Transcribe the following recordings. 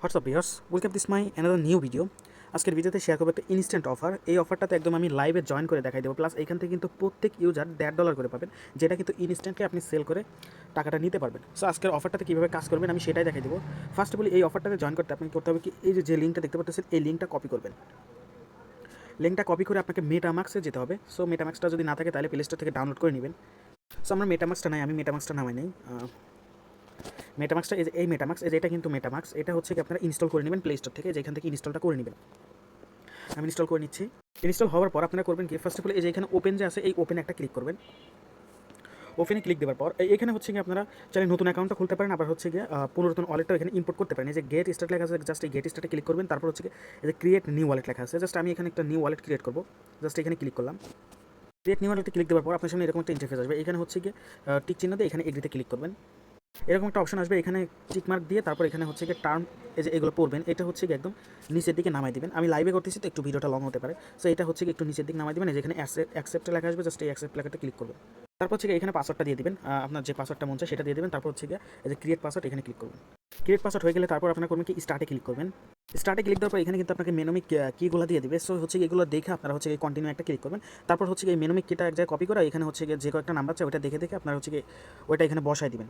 WhatsApp viewers welcome this my another new video আজকের ভিডিওতে share করব একটা ইনস্ট্যান্ট অফার এই অফারটাতে একদম আমি লাইভে জয়েন করে দেখাই দেবো। প্লাস এখান থেকে কিন্তু প্রত্যেক ইউজার দেড় ডলার করে পাবেন, যেটা কিন্তু ইনস্ট্যান্টলি আপনি সেল করে টাকাটা নিতে পারবেন। সো আজকের অফারটাতে কীভাবে কাজ করবেন আমি সেটাই দেখাই দেবো। ফার্স্ট অফ অল এই অফারটাতে জয়েন করতে আপনি করতে হবে কি, এই যে যে লিঙ্কটা দেখতে পাচ্ছেন এই লিঙ্কটা কপি করবেন। লিঙ্কটা কপি করে আপনাকে মেটামাক্সে যেতে হবে। সো মেটামাক্সটা যদি না থাকে, তাহলে প্লে স্টোর থেকে ডাউনলোড করে নেবেন। সো আমার মেটামাক্সটা নাই, আমি মেটামাক্সটা নামাই নেই। মেটামাক্সটা এই মেটামাক্স এই যে এটা কিন্তু মেটামাক্স এটা হচ্ছে কি আপনারা ইনস্টল করে নেবেন প্লে স্টোর থেকে যেখান থেকে ইনস্টলটা করে নেবেন। আমি ইনস্টল করে নিচ্ছি। ইনস্টল হওয়ার পর আপনারা করবেন কি ফার্স্ট অফ অল এই যে এখানে ওপেন যে আছে এই ওপেন একটা ক্লিক করবেন। ওপেনে ক্লিক দেওয়ার পর এখানে হচ্ছে কি আপনারা চাইলে নতুন অ্যাকাউন্টটা খুলতে পারেন আবার হচ্ছে গিয়ে আহ, পুনরুত্তন ওয়ালেটটা এখানে ইম্পোর্ট করতে পারেন। এই যে গেট স্টার্ট লেখা আছে জাস্ট এই গেট স্টার্টে ক্লিক করবেন তারপর হচ্ছে এই যে ক্রিয়েট নিউ ওয়ালেট লেখা আছে। জাস্ট আমি এখানে একটা নিউ ওয়ালেট ক্রিয়েট করব। জাস্ট এখানে ক্লিক করলাম। ক্রিয়েট নিউ ওয়ালেটে ক্লিক দেওয়ার পর আপনার সামনে এরকম একটা ইন্টারফেস আসবে। এখানে হচ্ছে গিয়ে টিক চিহ্ন দিয়ে এখানে এগ্রিতে ক্লিক করবেন। এরকম একটা অপশন আসবে এখানে টিক মার্ক দিয়ে তারপর এখানে হচ্ছে গিয়ে টার্ম এই যে এগুলো পড়বেন এটা হচ্ছে গিয়ে একদম নিচের দিকে নামাই দিবেন আমি লাইভে করতেছি তো একটু ভিডিওটা লং হতে পারে সো এটা হচ্ছে গিয়ে একটু নিচের দিকে নামাই দিবেন এই যেখানে অ্যাকসেপ্ট লেখা আসবে জাস্ট এই অ্যাকসেপ্ট লেখাতে ক্লিক করবেন তারপর হচ্ছে এখানে পাসওয়ার্ডটা দিয়ে দিবেন আপনার যে পাসওয়ার্ডটা মন চায় সেটা দিয়ে দিবেন তারপর হচ্ছে গিয়ে এই যে ক্রিয়েট পাসওয়ার্ড এখানে ক্লিক করবেন ক্রিয়েট পাসওয়ার্ড হয়ে গেলে তারপর আপনার করবেন কি স্টার্টে ক্লিক করবেন স্টার্টে ক্লিক দেওয়ার পর এখানে কিন্তু আপনাকে মেনোমিক কিগুলো দিয়ে দিবে সো হচ্ছে এগুলো দেখে আপনারা হচ্ছে গিয়ে কন্টিনিউ একটা ক্লিক করবেন তারপর হচ্ছে গিয়ে মেনোমিক কিটা এক জায়গায় কপি করা এখানে হচ্ছে যে কয়েকটা নাম্বার চাই ওটা দেখে দেখে আপনারা হচ্ছে ওইটা এখানে বসায় দিবেন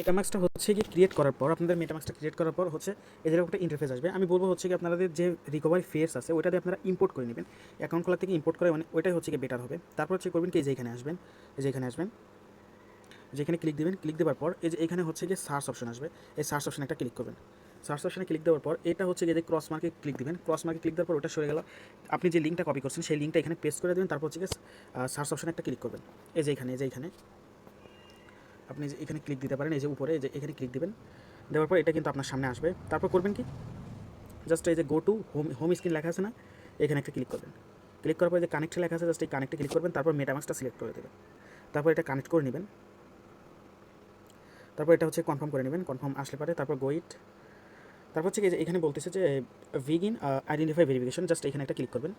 মেটামাক্সটা হচ্ছে কি ক্রিয়েট করার পর, আপনাদের মেটামাক্সটা ক্রিয়েট করার পর হচ্ছে এদের একটা ইন্টারফেস আসবে। আমি বলব হচ্ছে কি আপনাদের যে রিকভারি ফেস আছে, ওইটা দিয়ে আপনারা ইম্পোর্ট করে নেবেন। অ্যাকাউন্ট খোলা থেকে ইম্পোর্ট করে মানে ওইটাই হচ্ছে গিয়ে বেটার হবে। তারপর হচ্ছে করবেন কি, এই যে এখানে আসবেন, এই যে এখানে আসবেন, যেখানে ক্লিক দেবেন ক্লিক দেওয়ার পর এই যে এখানে হচ্ছে গিয়ে সার্চ অপশন আসবে। এই সার্চ অপশনে একটা ক্লিক করবেন। সার্চ অপশনে ক্লিক দেওয়ার পর এটা হচ্ছে গিয়ে যে ক্রস মার্কে ক্লিক দিবেন। ক্রস মার্কে ক্লিক দেওয়ার পর ওটা সরে গেল। আপনি যে লিঙ্কটা কপি করছেন, সেই লিঙ্কটা এখানে পেস্ট করে দেবেন। তারপর হচ্ছে গিয়ে সার্চ অপশনে একটা ক্লিক করবেন। এই যে এখানে, এই যে এখানে। আপনি যে এখানে ক্লিক দিতে পারেন, এই যে উপরে যে এখানে ক্লিক দিবেন। দেওয়ার পর এটা কিন্তু আপনার সামনে আসবে। তারপর করবেন কি? জাস্ট এই যে go to home home screen লেখা আছে না? এখানে একটা ক্লিক করবেন। ক্লিক করার পর যে কানেক্টে লেখা আছে জাস্ট এই কানেক্টে ক্লিক করবেন। তারপর মেটামাক্সটা সিলেক্ট করে দেবেন। তারপর এটা কানেক্ট করে নেবেন। তারপর এটা হচ্ছে কনফার্ম করে নেবেন। কনফার্ম আসলে পারে, তারপর গোইট তারপর হচ্ছে কি যে এখানে বলতেছে যে ভিগিন আইডেন্টিফাই ভেরিফিকেশন জাস্ট এখানে একটা ক্লিক করবেন।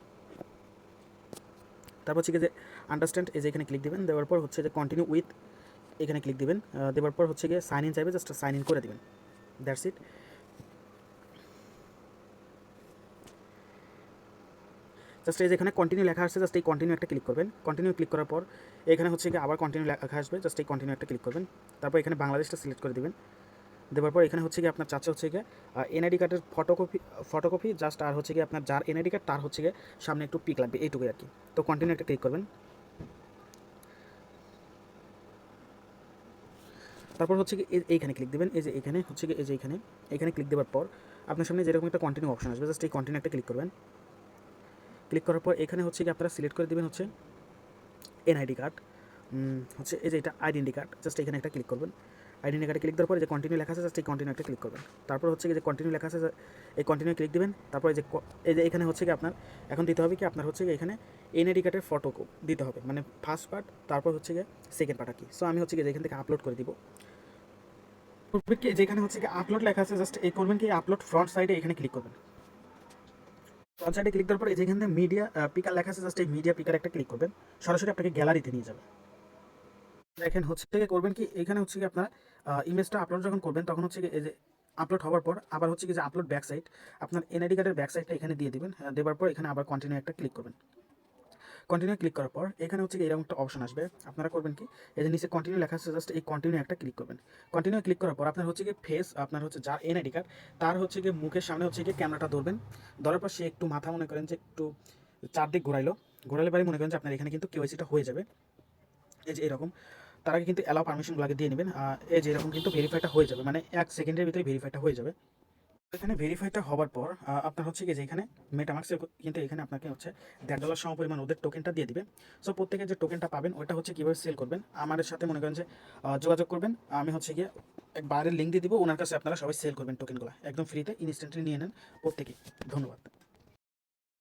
তারপর হচ্ছে যে আন্ডারস্ট্যান্ড এই যে এখানে ক্লিক দিবেন। দেওয়ার পর হচ্ছে যে কন্টিনিউ উইথ এখানে ক্লিক দিবেন। দেওয়ার পর হচ্ছে গিয়ে সাইন ইন চাইবে জাস্ট সাইন ইন করে দিবেন। দ্যাটস ইট জাস্ট এই যে এখানে কন্টিনিউ লেখা আসছে জাস্ট এই কন্টিনিউ একটা ক্লিক করবেন। কন্টিনিউ ক্লিক করার পর এখানে হচ্ছে গিয়ে আবার কন্টিনিউ লেখা আসবে জাস্ট এই কন্টিনিউ একটা ক্লিক করবেন। তারপর এখানে বাংলাদেশটা সিলেক্ট করে দিবেন। দেওয়ার পর এখানে হচ্ছে গিয়ে আপনার চাচ্ছে হচ্ছে গিয়ে এনআইডি কার্ডের ফটোকপি ফটোকপি জাস্ট আর হচ্ছে গিয়ে আপনার যার এনআইডি কার্ড তার হচ্ছে গিয়ে সামনে একটু পিক লাগবে, এইটুকুই আর কি। তো কন্টিনিউ একটা ক্লিক করবেন। তারপর হচ্ছে কি এইখানে ক্লিক দেবেন, এই যে এখানে হচ্ছে কি এই যে এখানে এখানে ক্লিক দেওয়ার পর আপনার সামনে যেরকম একটা কন্টিনিউ অপশন আসবে জাস্ট এই কন্টিনিউ একটা ক্লিক করবেন। ক্লিক করার পর এখানে হচ্ছে কি আপনারা সিলেক্ট করে দেবেন হচ্ছে এনআইডি কার্ড হচ্ছে এই যে এটা আইডেন্টি কার্ড জাস্ট এখানে একটা ক্লিক করবেন। আইডেন্টি কার্ডে ক্লিক দেওয়ার পর যে কন্টিনিউ লেখা আছে জাস্ট এই কন্টিনিউ একটা ক্লিক করবেন। তারপর হচ্ছে যে কন্টিনিউ লেখা আছে, এই কন্টিনিউ ক্লিক দেবেন, তারপর যে এই যে এখানে হচ্ছে কি আপনার, এখন দিতে হবে কি আপনার হচ্ছে কি এখানে এনআইডি কার্ডের ফটো দিতে হবে মানে ফার্স্ট পার্ট তারপর হচ্ছে গিয়ে সেকেন্ড পার্ট আর কি। সো আমি হচ্ছে কি যে এখান থেকে আপলোড করে দিব। করবে কি যেখানে হচ্ছে কি আপলোড লেখা আছে জাস্ট এই করবেন কি আপলোড ফ্রন্ট সাইডে এখানে ক্লিক করবেন। ফ্রন্ট সাইডে ক্লিক দেওয়ার পর যেখানে মিডিয়া পিকার লেখা আছে জাস্ট এই মিডিয়া পিকার একটা ক্লিক করবেন, সরাসরি আপনাকে গ্যালারিতে নিয়ে যাবে। দেখেন হচ্ছে কি করবেন কি, এখানে হচ্ছে কি আপনার ইমেজটা আপলোড যখন করবেন, তখন হচ্ছে কি এই যে আপলোড হওয়ার পর আবার হচ্ছে কি যে আপলোড ব্যাক সাইড আপনার এনআইডি কার্ডের ব্যাক সাইডটা এখানে দিয়ে দিবেন দেওয়ার পর এখানে আবার কন্টিনিউ একটা ক্লিক করবেন। কন্টিনিউ ক্লিক করার পর, এখানে হচ্ছে এরকম একটা অপশন আসবে। আপনারা করবেন কি? এই যে নিচে কন্টিনিউ লেখা আছে জাস্ট এই কন্টিনিউ একটা ক্লিক করবেন। কন্টিনিউ ক্লিক করার পর আপনার হচ্ছে কি ফেস আপনার হচ্ছে যার এনআইডি কার্ড তার হচ্ছে কি মুখের সামনে হচ্ছে কি ক্যামেরাটা ধরবেন। ধরার পর সে একটু মাথা মনে করেন যে একটু চারদিক ঘোরাইলো। ঘোরালে পারে মনে করেন যে আপনার এখানে কিন্তু কেওয়াইসিটা হয়ে যাবে। এই যে এরকম, তার আগে কিন্তু অ্যালাউ পারমিশনগুলোকে দিয়ে নেবেন। এই যে এরকম কিন্তু ভেরিফাইটা হয়ে যাবে। মানে এক সেকেন্ডের ভিতরে ভেরিফাইটা হয়ে যাবে। এখানে ভেরিফাইটা হওয়ার পর আপনার হচ্ছে কি যে এখানে মেটামাক্সে কিন্তু এখানে আপনাকে হচ্ছে দেড় ডলার সমপরিমাণ ওদের টোকেনটা দিয়ে দিবে। সো প্রত্যেকে যে টোকেনটা পাবেন ওটা হচ্ছে কীভাবে সেল করবেন? আমার সাথে মনে করেন যে যোগাযোগ করবেন। আমি হচ্ছে গিয়ে এক বাইরের লিঙ্ক দিয়ে দিব, ওনার কাছে আপনারা সবাই সেল করবেন টোকেনগুলো একদম ফ্রিতে ইনস্ট্যান্টলি নিয়ে নেন প্রত্যেকেই। ধন্যবাদ।